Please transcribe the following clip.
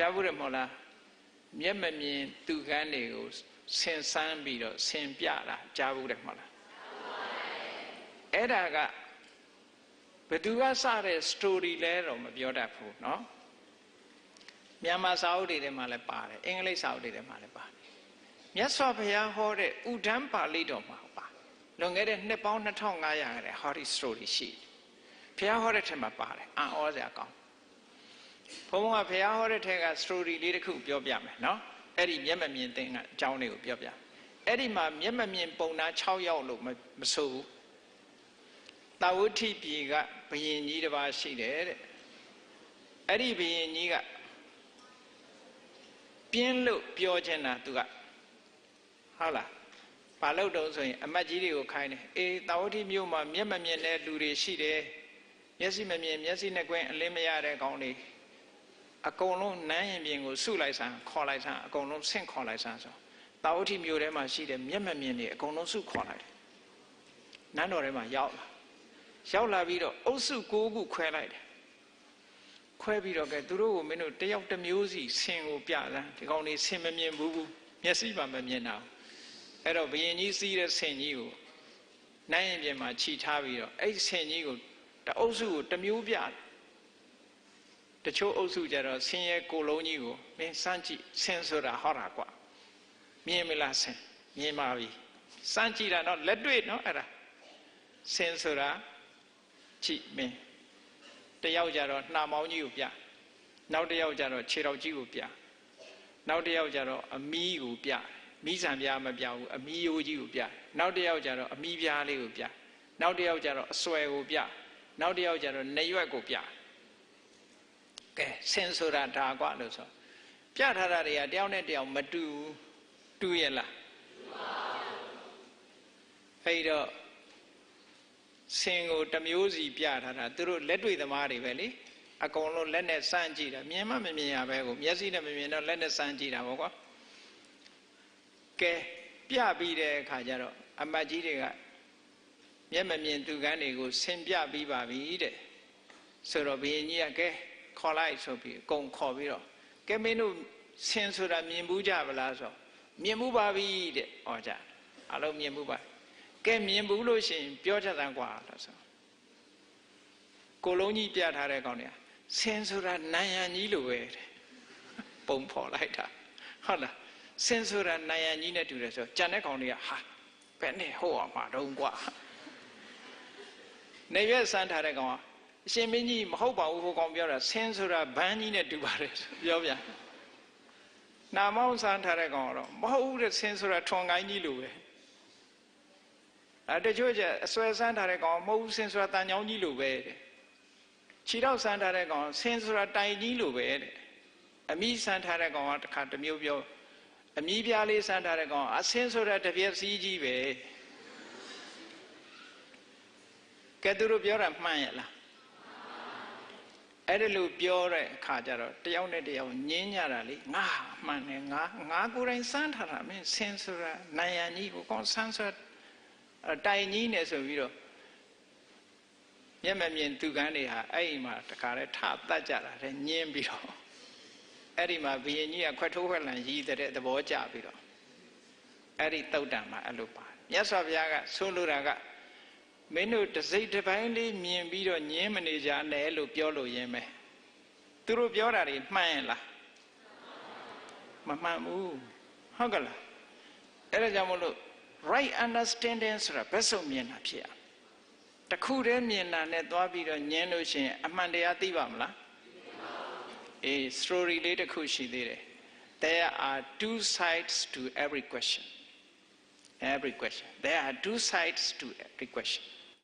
ကြားဘူးတယ်မဟုတ်လားမျက်မမြင်သူကန်းတွေကိုဆင်ဆန်းပြီးတော့ဆင်ပြတာကြားဘူးတယ်မဟုတ်လားအဲ့ဒါကဘသူကစတဲ့ story လဲတော့မပြောတတ်ဘူးเนาะမြန်မာစာအုပ်တွေထဲမှာလည်းပါတယ်အင်္ဂလိပ်စာအုပ်တွေထဲမှာလည်းပါတယ်မြတ်စွာဘုရားဟောတဲ့ဥဒန်းပါဠိတော်မှာပါလွန်ခဲ့တဲ့နှစ်ပေါင်း2500ခတဲ့ Holy Story ရှိတယ်ဘုရားဟောတဲ့ထက်မှာပါတယ်အံ့ဩစရာကောင်း ဘုန်းဘုန်းကဘုရားဟောတဲ့ထက်က story လေးတစ်ခုပြောပြမယ်နော်အဲ့ဒီမျက်မမြင်သင်ကအကြောင်းလေးကိုပြောပြအဲ့ဒီမှာမျက်မမြင်ပုံနာ6ယောက်လို့မဆိုဘူးတာဝတိပြည်ကဘယင်ကြီးတစ်ပါးရှိတယ်တဲ့အဲ့ဒီဘယင်ကြီးကပြင်းလို့ပြောချင်တာသူကဟုတ်လားဘာလို့တုံးဆိုရင်အမတ်ကြီးတွေကိုခိုင်းတယ်အေးတာဝတိမြို့မှာမျက်မမြင်တဲ့လူတွေရှိတယ်မျက်စိမမြင်မျက်စိနဲ့ကွင်းအလင်းမရတဲ့ကောင်းတွေ အကုန်လုံးနန်းရင်ပြင်ကိုစုလိုက်စမ်းခေါ်လိုက်စမ်းအကုန်လုံးဆင့်ခေါ်လိုက်စမ်းဆိုတာဝတိမြို့ထဲမှာရှိတဲ့မျက်မမြင်တွေအကုန်လုံးစုခေါ်လိုက်တယ်နန်းတော်ထဲမှာရောက်လာရောက်လာပြီးတော့အုပ်စု၉ခုခွဲလိုက်တယ်ခွဲပြီးတော့ကဲသူတို့ကိုမင်းတို့တယောက်တစ်မျိုးစီဆင်ကိုပြလန်းဒီကောင်လေးဆင်မမြင်ဘူးဘူးမျက်စိမှမမြင်တာအဲ့တော့ဘယင်ကြီးစီးတဲ့ဆင်ကြီးကိုနိုင်ရင်ပြင်မှာခြိထားပြီးတော့အဲ့ဆင်ကြီးကိုတအုပ်စုကိုတစ်မျိုးပြတ ချို့အုပ်စုကြတော့ဆင်ရဲ့ကိုလုံးကြီးကိုမင်းစမ်းကြည့်ဆင်ဆိုတာဟောတာကွာမြင်မလားဆင်မြင်ပါပြီစမ်းကြည့်တာတော့လက်တွေ့နော်အဲ့ဒါဆင်ဆိုတာကြည့်မင်းတယောက်ကြတော့နှာမောင်းကြီးကိုပြနောက်တယောက်ကြတော့ခြေထောက်ကြီးကိုပြနောက်တယောက်ကြတော့အမီးကိုပြမိဆံပြမပြဘူးအမီးယိုးကြီးကိုပြနောက်တယောက်ကြတော့အမီးပြားလေးကိုပြနောက်တယောက်ကြတော့အစွဲကိုပြနောက်တယောက်ကြတော့နေရွက်ကိုပြ ကဲဆင်ဆိုတာဒါကွာလို့ဆိုပြထားတာတွေကတယောက်နဲ့တယောက်မတူတူရဲ့လားအဲ့တော့ဆင်ကိုတမျိုးစီပြထားတာသူတို့လက်တွေ့သမားတွေပဲလေအကုန်လုံးလက်နဲ့စမ်းကြည့်တာမြင်မှမမြင်ရပဲကိုမျက်စိနဲ့မမြင်တော့လက်နဲ့စမ်းကြည့်တာပေါ့ကွာကဲပြပြီးတဲ့အခါကျတော့အမတ်ကြီးတွေကမျက်မမြင်သူကန်းတွေကိုဆင်ပြပြီးပါပြီတဲ့ဆိုတော့ဘုရင်ကြီးကကဲ ခေါ်လိုက်ဆိုပြီးအကုန်ခေါ်ပြီးတော့ကဲမင်းတို့ဆင်ဆိုတာမြင်ဘူးကြပါလားဆိုမြင်မှုပါပြီတဲ့ဟောကြအလုံးမြင်မှုပါကဲမြင်ဘူးလို့ရှိရင်ပြောချက်တန်းกว่าလို့ဆိုကိုလုံးကြီးပြထားတဲ့ကောင်တွေကဆင်ဆိုတာနံရံကြီးလိုပဲတဲ့ပုံဖော်လိုက်တာဟုတ်လားဆင်ဆိုတာနံရံကြီးနဲ့တူတယ်ဆိုကြံတဲ့ကောင်တွေကဟာဘယ်နဲ့ဟုတ်အောင်မှာတော့กว่าနေရွက်စမ်းထားတဲ့ကောင်က အရှင်မင်းကြီးမဟုတ်ပါဘူးဟိုကောင်ပြောတာဆင်းဆိုတာဘန်းကြီးနဲ့တူပါတယ်ပြောပြနာမောင်းစမ်းထားတဲ့ကောင်ကတော့မဟုတ်ဘူးတဲ့ဆင်းဆိုတာထွန်ကိုင်းကြီးလိုပဲအဲတချို့ကျအစွဲစမ်းထားတဲ့ကောင်မဟုတ်ဘူးဆင်းဆိုတာတန်ချောင်းကြီးလိုပဲတဲ့ခြေတော့စမ်းထားတဲ့ကောင်ဆင်းဆိုတာတိုင်ကြီးလိုပဲတဲ့အမိစမ်းထားတဲ့ကောင်ကတခါတစ်မျိုးပြောအမိပြားလေးစမ်းထားတဲ့ကောင်အဆင်းဆိုတာတပြက်စီးကြီးပဲကဲသူတို့ပြောတာမှန်ရဲ့လား အဲ့ဒါလို့ပြောတဲ့အခါကျတော့တယောက်နဲ့တယောက်ညင်းကြတာလေငါမှန်တယ်ငါငါကိုယ်တိုင်စမ်းထားတာမင်းဆင်းဆိုတာနိုင်ရန်ကြီးကိုကောင်းဆန်းဆိုတိုင်ကြီးနေဆိုပြီးတော့မျက်မမြင်သူကန်းတွေဟာအဲ့ဒီမှာတခါလဲထတတ်ကြတာလေညင်းပြီးတော့အဲ့ဒီမှာဘုရင်ကြီးကခွက်ထိုးခွက်လန်ရည်တဲ့သဘောကျပြီးတော့အဲ့ဒီတုတ်တံမှာအဲ့လိုပါမြတ်စွာဘုရားကဆိုလိုတာက မင်းတို့တစိတ်တစ်ပိုင်းလေးမြင်ပြီးတော့ညင်းမနေကြနဲ့လို့ပြောလို့ရင်းပဲသူတို့ပြောတာတွေမှန်ရဲ့လားမမှန်ဘူးဟုတ်ကလားအဲ့ဒါကြောင့်မလို့ right understanding ဆိုတာဘယ်ဆုံးမြင်တာဖြစ်ရတခုတည်းမြင်တာနဲ့သွားပြီးတော့ညင်းလို့ရှိရင်အမှန်တရားသိပါမလားအေး story လေးတစ်ခုရှိသေးတယ် there are two sides to every question every question there are two sides to every question